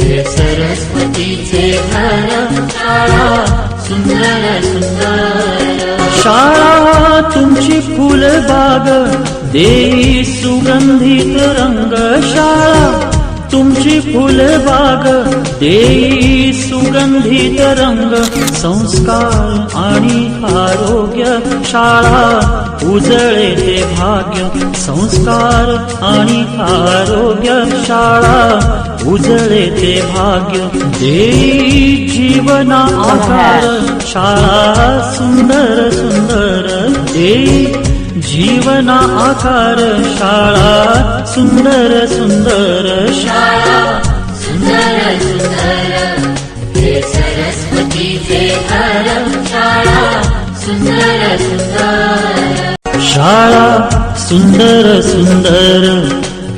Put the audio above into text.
हे सरस्वतीचे शाळा. सुंदर सुंदर. शाळा तुमची फुलबाग देई सुगंधित रंग शाळा. तुमची फुलबाग देई सुगंधित रंग संस्कार आणि आरोग्य शाळा. उजळे ते भाग्य संस्कार आणि आरोग्य शाळा. उजळे ते भाग्य देई जीवना आकार शाळा सुंदर सुंदर देई जीवना आकार शाळा सुंदर सुंदर शाळा सुंदर सुंदर हे सरस्वतीचे घर शाळा सुंदर सुंदर. शाळा सुंदर सुंदर